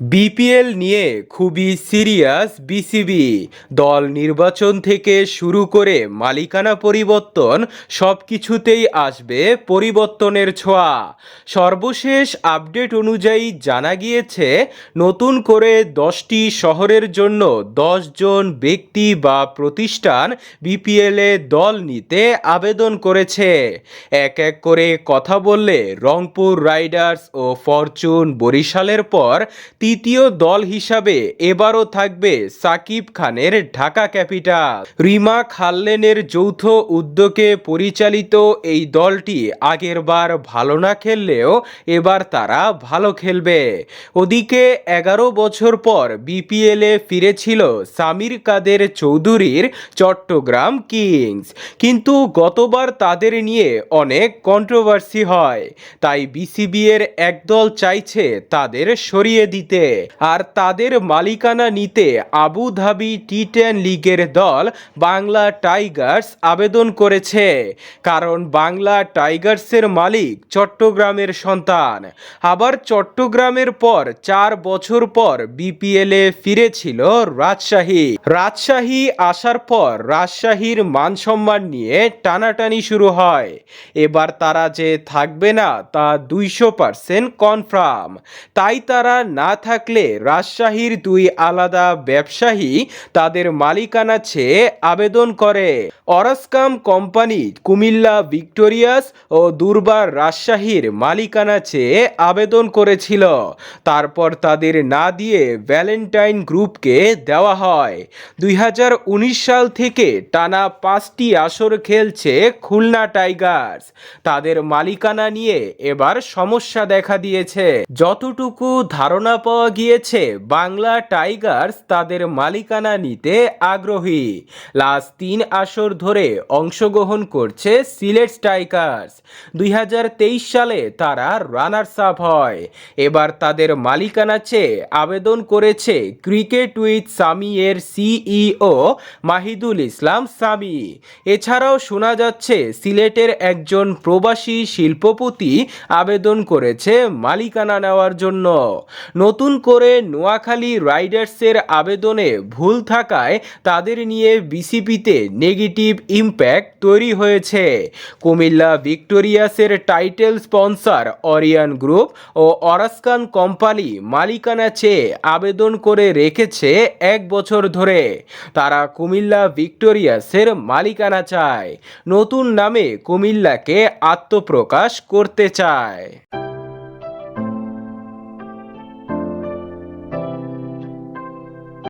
BPL নিয়ে খুবই serious BCB. দল নির্বাচন থেকে শুরু করে মালিকানা পরিবর্তন সব কিছুতেই আসবে পরিবর্তনের ছোঁয়া। সর্বশেষ আপডেট অনুযায়ী জানা গিয়েছে, নতুন করে দশটি শহরের জন্য জন ব্যক্তি বা প্রতিষ্ঠান বিপিএলে দল নিতে আবেদন করেছে। এক এক করে কথা বললে রংপুর রাইডার্স ও ফরচুন বরিশালের পর তৃতীয় দল হিসাবে এবারও থাকবে সাকিব খানের ঢাকা ক্যাপিটাল। রিমা খাল্লেনের যৌথ উদ্যোগে পরিচালিত এই দলটি আগেরবার ভালো না খেললেও এবার তারা ভালো খেলবে। ওদিকে এগারো বছর পর বিপিএলে ফিরেছিল সামির কাদের চৌধুরীর চট্টগ্রাম কিংস। কিন্তু গতবার তাদের নিয়ে অনেক কন্ট্রোভার্সি হয়। তাই বিসিবি এর একদল চাইছে তাদের সরিয়ে দিতে। আর তাদের মালিকানা নিতে আবু ধাবি টি টেন লিগের দল বাংলা টাইগার্স আবেদন করেছে। কারণ বাংলা টাইগার্সের মালিক চট্টগ্রামের সন্তান। আবার চট্টগ্রামের পর চার বছর পর বিপিএলে ফিরেছিল রাজশাহী। রাজশাহী আসার পর রাজশাহীর মান সম্মান নিয়ে টানাটানি শুরু হয়। এবার তারা যে থাকবে না তা দুইশো পার্সেন্ট কনফার্ম। তাই তারা না থাকলে রাজশাহীর দুই আলাদা ব্যবসায়ী তাদের মালিকানা চেয়ে আবেদন করে। অরাসকাম কোম্পানি কুমিল্লা ভিক্টোরিয়াস ও দুর্বার রাজশাহীর মালিকানা চেয়ে আবেদন করেছিল। তারপর তাদের না দিয়ে ভ্যালেন্টাইন গ্রুপকে দেওয়া হয়। দুই হাজার উনিশ সাল থেকে টানা পাঁচটি আসর খেলছে খুলনা টাইগার্স। তাদের মালিকানা নিয়ে এবার সমস্যা দেখা দিয়েছে। যতটুকু ধারণা পাওয়া গিয়েছে। বাংলা টাইগার্স তাদের মালিকানা নিতে আগ্রহী। লাস্ট তিন আসর ধরে অংশগ্রহণ করছে সিলেট টাইগার্স। দুই হাজার তেইশ সালে তারা রানার্স আপ হয়। এবার তাদের মালিকানা চেয়ে আবেদন করেছে ক্রিকেট উইথ সামি এর সিইও মাহিদুল ইসলাম সামি। এছাড়াও শোনা যাচ্ছে, সিলেটের একজন প্রবাসী শিল্পপতি আবেদন করেছে মালিকানা নেওয়ার জন্য। নতুন করে নোয়াখালী রাইডার্সের আবেদনে ভুল থাকায় তাদের নিয়ে বিসিপিতে নেগেটিভ ইম্প্যাক্ট তৈরি হয়েছে। কুমিল্লা ভিক্টোরিয়াসের টাইটেল স্পন্সর অরিয়ান গ্রুপ ও অরাসকান কোম্পানি মালিকানা চেয়ে আবেদন করে রেখেছে এক বছর ধরে। তারা কুমিল্লা ভিক্টোরিয়াসের মালিকানা চায়। নতুন নামে কুমিল্লাকে আত্মপ্রকাশ করতে চায়।